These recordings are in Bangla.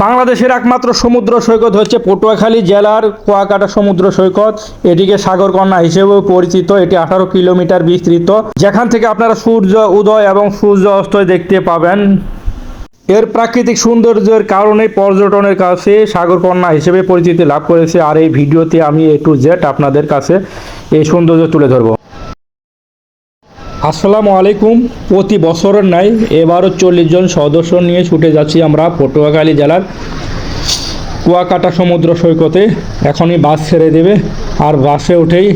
বাংলাদেশের একমাত্র সমুদ্র সৈকত হচ্ছে পটুয়াখালী জেলার কুয়াকাটা সমুদ্র সৈকত। এটিকে সাগরকন্যা হিসেবেও পরিচিত। এটি আঠারো কিলোমিটার বিস্তৃত। যেখান থেকে আপনারা সূর্য, উদয় এবং সূর্য অস্ত দেখতে পাবেন। এর প্রাকৃতিক সৌন্দর্যের কারণে পর্যটনের কাছে সাগরকন্যা হিসেবে পরিচিতি লাভ করেছে। আর এই ভিডিওতে আমি এ টু জেড আপনাদের কাছে এই সৌন্দর্য তুলে ধরবো। আসসালামু আলাইকুম। প্রতি বছরের নাই এবারও চল্লিশ জন সদস্য নিয়ে ছুটে যাচ্ছি আমরা পটুয়াখালী জেলার কুয়াকাটা সমুদ্র সৈকতে। এখনই বাস ছেড়ে দেবে আর বাসে উঠেই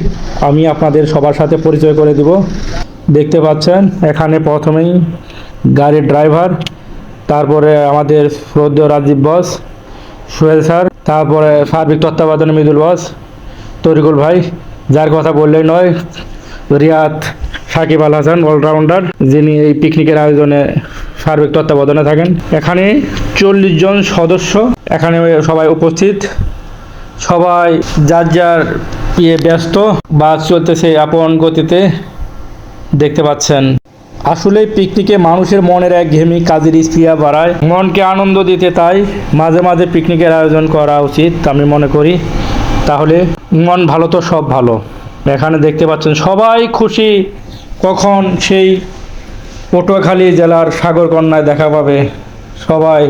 আমি আপনাদের সবার সাথে পরিচয় করে দিব। দেখতে পাচ্ছেন, এখানে প্রথমেই গাড়ির ড্রাইভার, তারপরে আমাদের শ্রদ্ধেয় রাজীব বস, সোহেল স্যার, তারপরে সার্বিক তত্ত্বাবধানে মৃদুল বস, তরিকুল ভাই, যার কথা বললেই নয়, রিয়াদ সাকিব আল হাসান অলরাউন্ডার যিনি এই পিকনিকের আয়োজনে সার্বিক তত্ত্বাবধানে থাকেন। এখানে চল্লিশ জন সদস্য এখানে সবাই উপস্থিত। সবাই যার যার ইয়ে ব্যস্ত, বাস চলতেছে আপন গতিতে দেখতে পাচ্ছেন। আসলে পিকনিকে মানুষের মনের এক ঘেমি কাজের স্প্রিয়া বাড়ায়। মনকে আনন্দ দিতে তাই মাঝে মাঝে পিকনিকের আয়োজন করা উচিত আমি মনে করি। তাহলে মন ভালো তো সব ভালো। এখানে দেখতে পাচ্ছেন সবাই খুশি। কখন সেই পটুয়াখালী জেলার সাগরকন্যায় দেখা পাবে সবাই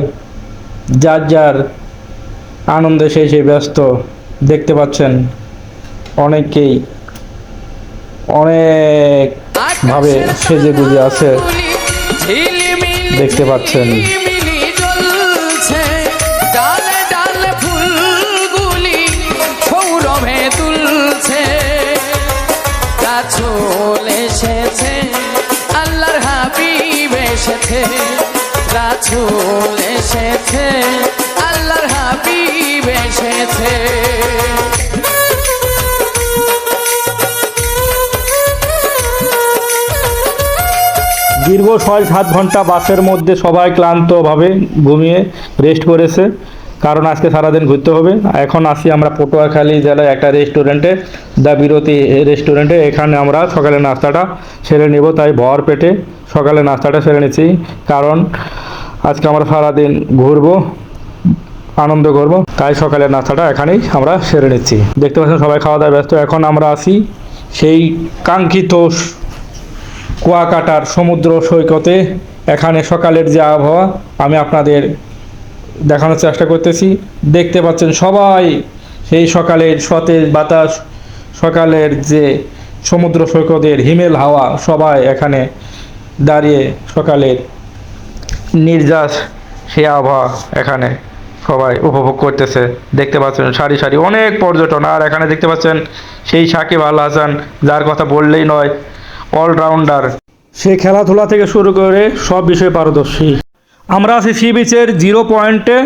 যার যার আনন্দে সেই সেই ব্যস্ত দেখতে পাচ্ছেন অনেকেই অনেক ভাবে সেজে গুজে আছে দেখতে পাচ্ছেন। এসেছে, আল্লাহর হাবিব এসেছে রাছল এসেছে, আল্লাহর হাবিব এসেছে। দীর্ঘ ছয় সাত ঘণ্টা বাসের মধ্যে সবাই ক্লান্তভাবে ঘুমিয়ে রেস্ট করেছে। কারণ আজকে সারাদিন ঘুরতে হবে। এখন আসি আমরা পটুয়াখালী জেলায় একটা রেস্টুরেন্টে, দ্য বিরতি রেস্টুরেন্টে। এখানে আমরা সকালে নাস্তাটা সেরে নেব, তাই ভর পেটে সকালে নাস্তাটা সেরে নিচ্ছি। কারণ আজকে আমরা সারাদিন ঘুরবো, আনন্দ করব, তাই সকালের নাস্তাটা এখানেই আমরা সেরে নিচ্ছি। দেখতে পাচ্ছেন সবাই খাওয়া দাওয়া ব্যস্ত। এখন আমরা আসি সেই কাঙ্ক্ষিত কুয়াকাটার সমুদ্র সৈকতে। এখানে সকালের যে আবহাওয়া, আমি আপনাদের দেখানোর চেষ্টা করতেছি। দেখতে পাচ্ছেন সবাই সেই সকালের সতেজ বাতাস, সকালের যে সমুদ্র সৈকতের হিমেল হাওয়া, সবাই এখানে দাঁড়িয়ে সকালের নির্যাস, সেই আবহাওয়া এখানে সবাই উপভোগ করতেছে। দেখতে পাচ্ছেন সারি সারি অনেক পর্যটন, আর এখানে দেখতে পাচ্ছেন সেই সাকিব আল হাসান, যার কথা বললেই নয় অলরাউন্ডার সে খেলাধুলা থেকে শুরু করে সব বিষয়ে পারদর্শী। আমরা আছি সি বিচের জিরো পয়েন্টে।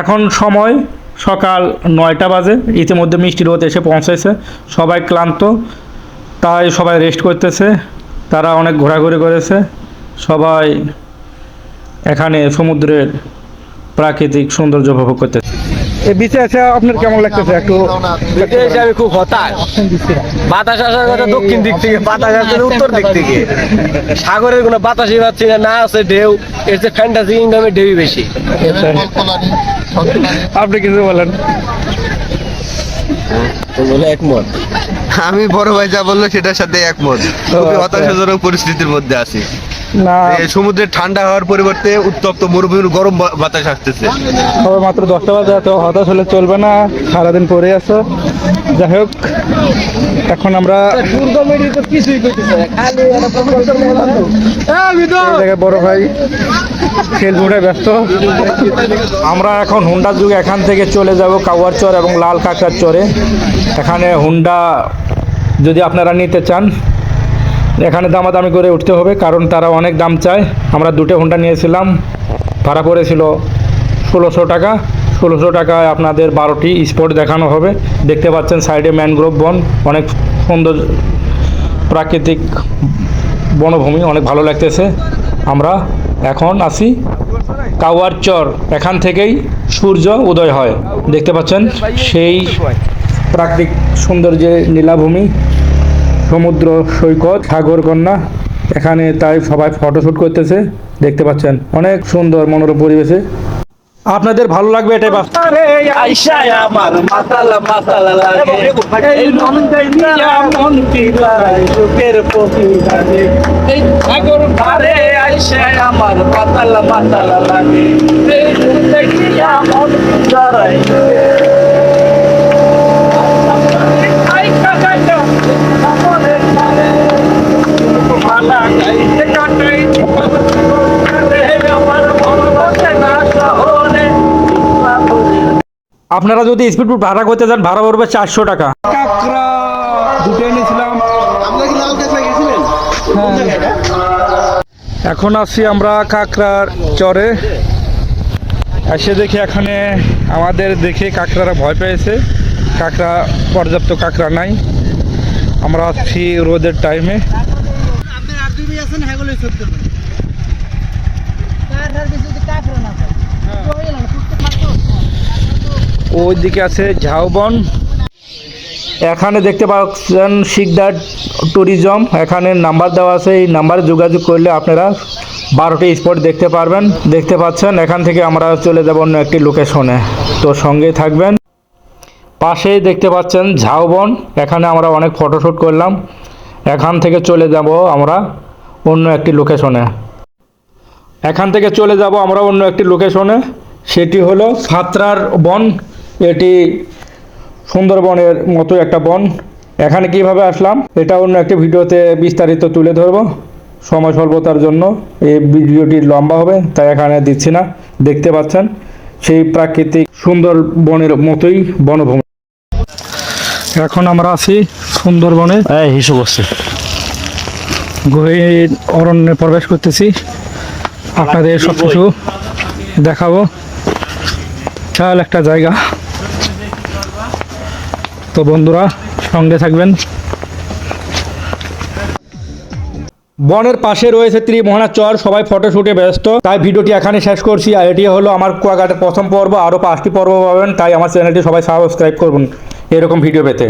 এখন সময় সকাল নয়টা বাজে। ইতিমধ্যে মিষ্টি রোদ এসে পৌঁছেছে। সবাই ক্লান্ত, তাই সবাই রেস্ট করতেছে। তারা অনেক ঘোরাঘুরি করেছে। সবাই এখানে সমুদ্রের প্রাকৃতিক সৌন্দর্য উপভোগ করতেছে। বিচে আছে আপনার কেমন লাগতেছে একটু এসে আমি খুব হতাশ। বাতাস আসার কথা দক্ষিণ দিক থেকে বাতাস আসছে উত্তর দিক থেকে। সাগরের কোনো বাতাসই পাচ্ছি না না আছে ঢেউ। এর যে ফ্যান্টাসি ইনকামের ঢেউই বেশি। আপনি কিছু বলেন। একমত। আমি বড় ভাই যা বলল সেটার সাথে একমত। খুবই আচ্ছা। হতাশাজনক পরিস্থিতির মধ্যে আছি। না। এ সমুদ্রের ঠান্ডা হওয়ার পরিবর্তে উত্তপ্ত মরুভূমির গরম বাতাস আসতেছে। তবে মাত্র দশটা বাজে এত হতাশ হলে চলবে না। সারাদিন পরে আছো। যাই হোক এখন আমরা বড় ভাই খেলমুড়ে ব্যস্ত। আমরা এখন হুন্ডার যুগে এখান থেকে চলে যাব কাওয়ার চর এবং লাল কাকার চরে। এখানে হুন্ডা যদি আপনারা নিতে চান এখানে দামাদামি করে উঠতে হবে, কারণ তারা অনেক দাম চায়। আমরা দুটো হুন্ডা নিয়েছিলাম, ভাড়া পড়েছিল ষোলোশো টাকা। ষোলোশো টাকায় আপনাদের বারোটি স্পট দেখানো হবে। দেখতে পাচ্ছেন সাইডে ম্যানগ্রোভ বন, অনেক সুন্দর প্রাকৃতিক বনভূমি, অনেক ভালো লাগতেছে। আমরা এখন আসি কাওয়ার চর, এখান থেকেই সূর্য উদয় হয়। দেখতে পাচ্ছেন সেই প্রাকৃতিক সৌন্দর্যে নীলাভূমি। সমুদ্র সৈকত সাগরকন্যা এখানে তাই সবাই ফটোশ্যুট করতেছে। দেখতে পাচ্ছেন, অনেক সুন্দর মনোরম পরিবেশে। আপনাদের ভালো লাগবে এটাই আইসায় আমার আপনারা যদি স্পিড বোট ভাড়া করতে চান ভাড়া পড়বে চারশো টাকা। কাঁকড়া দুটো এনেছিলাম। জায়গায় এখন আসছি আমরা কাঁকড়ার চরে। এসে দেখি এখানে আমাদের দেখে কাঁকড়ারা ভয় পেয়েছে। কাঁকড়া পর্যাপ্ত কাঁকড়া নাই। আমরা আসছি রোদের টাইমে ওই দিকে আছে ঝাউবন। এখানে দেখতে পাচ্ছেন শিকদার ট্যুরিজম এখানে নাম্বার দেওয়া আছে, এই নাম্বারে যোগাযোগ করলে আপনারা বারোটি স্পট দেখতে পারবেন। দেখতে পাচ্ছেন, এখান থেকে আমরা চলে যাব অন্য একটি লোকেশনে তো সঙ্গেই থাকবেন। পাশেই দেখতে পাচ্ছেন ঝাউবন। এখানে আমরা অনেক ফটোশ্যুট করলাম। এখান থেকে চলে যাব আমরা অন্য একটি লোকেশনে এখান থেকে চলে যাব আমরা অন্য একটি লোকেশনে সেটি হলো ফাত্রার বন। এটি সুন্দরবনের মতো একটা বন। এখানে কীভাবে আসলাম এটা অন্য একটি ভিডিওতে বিস্তারিত তুলে ধরবো। সময় স্বল্পতার জন্য এই ভিডিওটি লম্বা হবে তাই এখানে দিচ্ছি না। দেখতে পাচ্ছেন সেই প্রাকৃতিক সুন্দর বনের মতোই বনভূমি। এখন আমরা আছি সুন্দরবনে। হিসু বসছে। গভীর অরণ্যে প্রবেশ করতেছি। আপনাদের সব কিছু দেখাবো। বিশাল একটা জায়গা। তো বন্ধুরা, সঙ্গে থাকবেন। বনের পাশে রয়েছে ত্রিমোহনা চর, সবাই ফটোশুটে ব্যস্ত। তাই ভিডিওটি এখানে শেষ করছি, আর এটি হলো আমার কুয়াকাটার প্রথম পর্ব, আরও পাঁচটি পর্ব পাবেন, তাই আমার চ্যানেলটি সবাই সাবস্ক্রাইব করুন, এরকম ভিডিও পেতে।